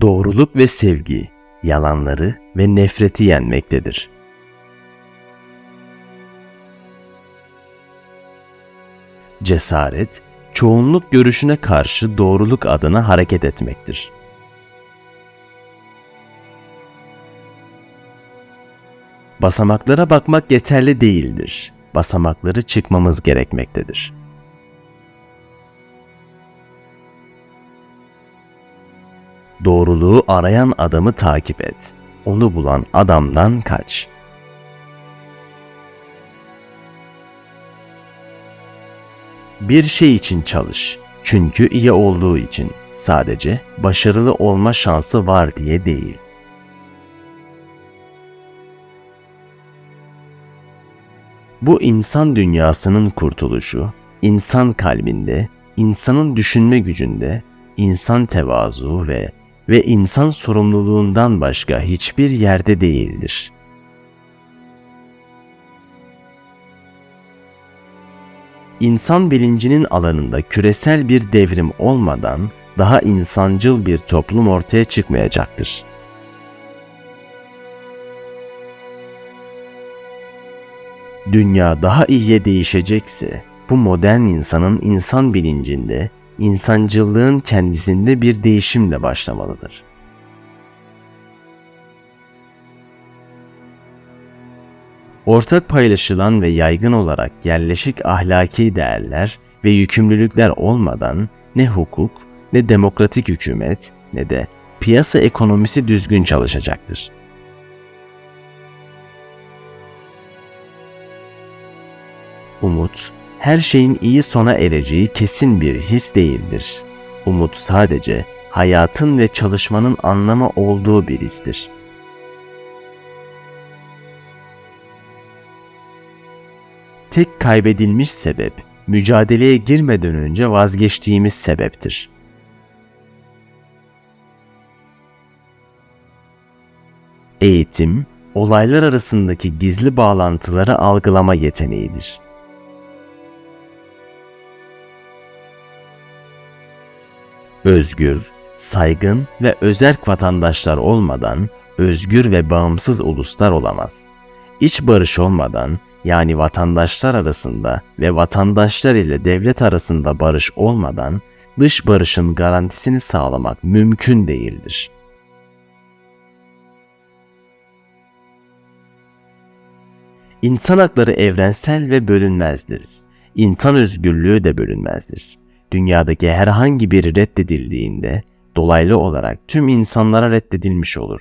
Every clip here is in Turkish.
doğruluk ve sevgi, yalanları ve nefreti yenmektedir. Cesaret, çoğunluk görüşüne karşı doğruluk adına hareket etmektir. Basamaklara bakmak yeterli değildir. Basamakları çıkmamız gerekmektedir. Doğruluğu arayan adamı takip et. Onu bulan adamdan kaç. Bir şey için çalış. Çünkü iyi olduğu için. Sadece başarılı olma şansı var diye değil. Bu insan dünyasının kurtuluşu, insan kalbinde, insanın düşünme gücünde, insan tevazu ve ve insan sorumluluğundan başka hiçbir yerde değildir. İnsan bilincinin alanında küresel bir devrim olmadan daha insancıl bir toplum ortaya çıkmayacaktır. Dünya daha iyiye değişecekse bu modern insanın insan bilincinde insancılığın kendisinde bir değişimle başlamalıdır. Ortak paylaşılan ve yaygın olarak yerleşik ahlaki değerler ve yükümlülükler olmadan ne hukuk, ne demokratik hükümet, ne de piyasa ekonomisi düzgün çalışacaktır. Umut, her şeyin iyi sona ereceği kesin bir his değildir. Umut sadece hayatın ve çalışmanın anlamı olduğu bir histir. Tek kaybedilmiş sebep, mücadeleye girmeden önce vazgeçtiğimiz sebeptir. Eğitim, olaylar arasındaki gizli bağlantıları algılama yeteneğidir. Özgür, saygın ve özerk vatandaşlar olmadan özgür ve bağımsız uluslar olamaz. İç barış olmadan yani vatandaşlar arasında ve vatandaşlar ile devlet arasında barış olmadan dış barışın garantisini sağlamak mümkün değildir. İnsan hakları evrensel ve bölünmezdir. İnsan özgürlüğü de bölünmezdir dünyadaki herhangi biri reddedildiğinde dolaylı olarak tüm insanlara reddedilmiş olur.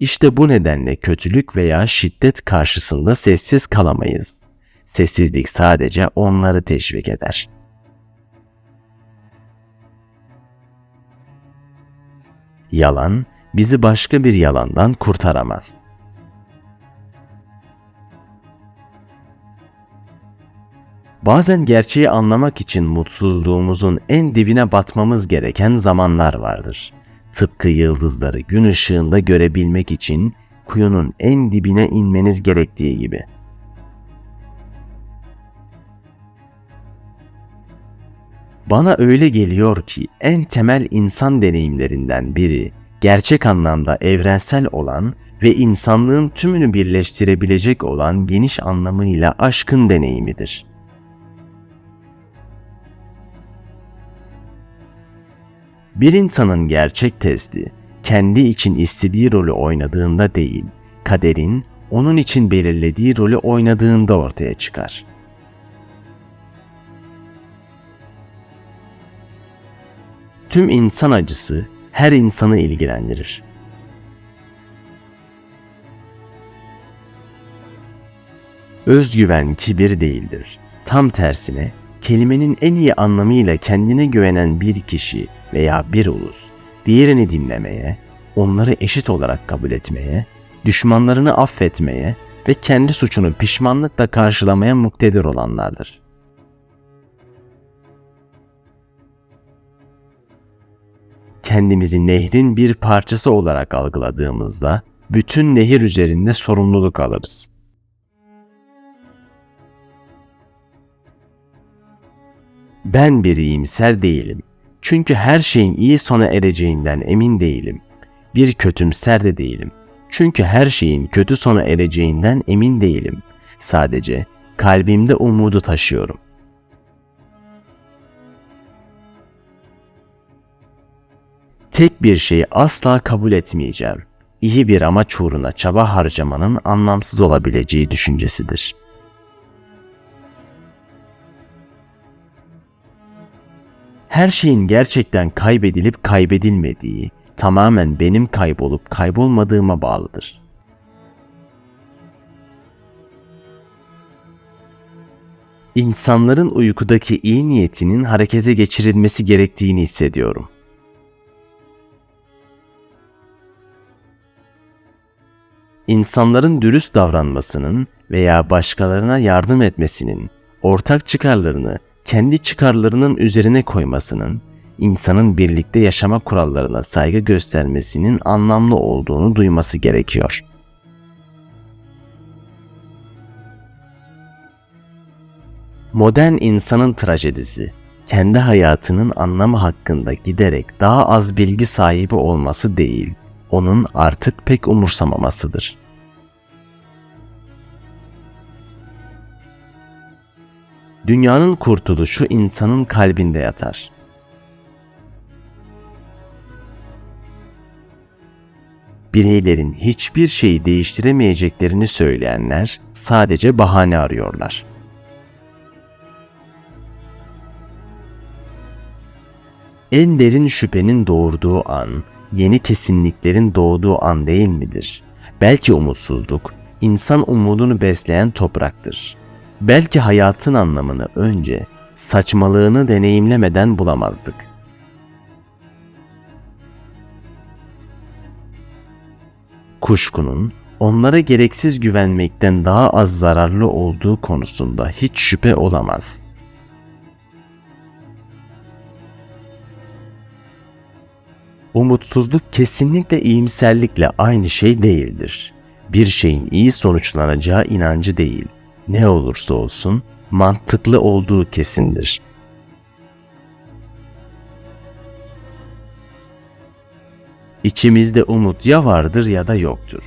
İşte bu nedenle kötülük veya şiddet karşısında sessiz kalamayız. Sessizlik sadece onları teşvik eder. Yalan bizi başka bir yalandan kurtaramaz. Bazen gerçeği anlamak için mutsuzluğumuzun en dibine batmamız gereken zamanlar vardır. Tıpkı yıldızları gün ışığında görebilmek için kuyunun en dibine inmeniz gerektiği gibi. Bana öyle geliyor ki en temel insan deneyimlerinden biri gerçek anlamda evrensel olan ve insanlığın tümünü birleştirebilecek olan geniş anlamıyla aşkın deneyimidir.'' Bir insanın gerçek testi kendi için istediği rolü oynadığında değil, kaderin onun için belirlediği rolü oynadığında ortaya çıkar. Tüm insan acısı her insanı ilgilendirir. Özgüven kibir değildir. Tam tersine kelimenin en iyi anlamıyla kendine güvenen bir kişi veya bir ulus diğerini dinlemeye, onları eşit olarak kabul etmeye, düşmanlarını affetmeye ve kendi suçunu pişmanlıkla karşılamaya muktedir olanlardır. Kendimizi nehrin bir parçası olarak algıladığımızda bütün nehir üzerinde sorumluluk alırız. Ben bir iyimser değilim. Çünkü her şeyin iyi sona ereceğinden emin değilim. Bir kötümser de değilim. Çünkü her şeyin kötü sona ereceğinden emin değilim. Sadece kalbimde umudu taşıyorum. Tek bir şeyi asla kabul etmeyeceğim. İyi bir amaç uğruna çaba harcamanın anlamsız olabileceği düşüncesidir. Her şeyin gerçekten kaybedilip kaybedilmediği tamamen benim kaybolup kaybolmadığıma bağlıdır. İnsanların uykudaki iyi niyetinin harekete geçirilmesi gerektiğini hissediyorum. İnsanların dürüst davranmasının veya başkalarına yardım etmesinin, ortak çıkarlarını kendi çıkarlarının üzerine koymasının, insanın birlikte yaşama kurallarına saygı göstermesinin anlamlı olduğunu duyması gerekiyor. Modern insanın trajedisi, kendi hayatının anlamı hakkında giderek daha az bilgi sahibi olması değil, onun artık pek umursamamasıdır. Dünyanın kurtuluşu insanın kalbinde yatar. Bireylerin hiçbir şeyi değiştiremeyeceklerini söyleyenler sadece bahane arıyorlar. En derin şüphenin doğurduğu an, yeni kesinliklerin doğduğu an değil midir? Belki umutsuzluk, insan umudunu besleyen topraktır. Belki hayatın anlamını önce saçmalığını deneyimlemeden bulamazdık. Kuşkunun onlara gereksiz güvenmekten daha az zararlı olduğu konusunda hiç şüphe olamaz. Umutsuzluk kesinlikle iyimserlikle aynı şey değildir. Bir şeyin iyi sonuçlanacağı inancı değil, ne olursa olsun mantıklı olduğu kesindir. İçimizde umut ya vardır ya da yoktur.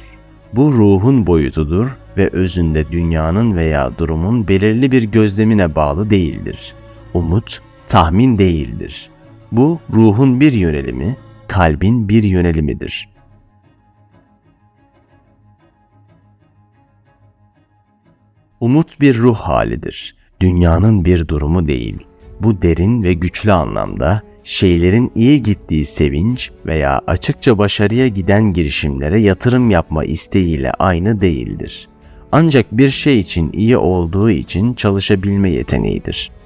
Bu ruhun boyutudur ve özünde dünyanın veya durumun belirli bir gözlemine bağlı değildir. Umut tahmin değildir. Bu ruhun bir yönelimi, kalbin bir yönelimidir.'' Umut bir ruh halidir. Dünyanın bir durumu değil. Bu derin ve güçlü anlamda şeylerin iyi gittiği sevinç veya açıkça başarıya giden girişimlere yatırım yapma isteğiyle aynı değildir. Ancak bir şey için iyi olduğu için çalışabilme yeteneğidir.''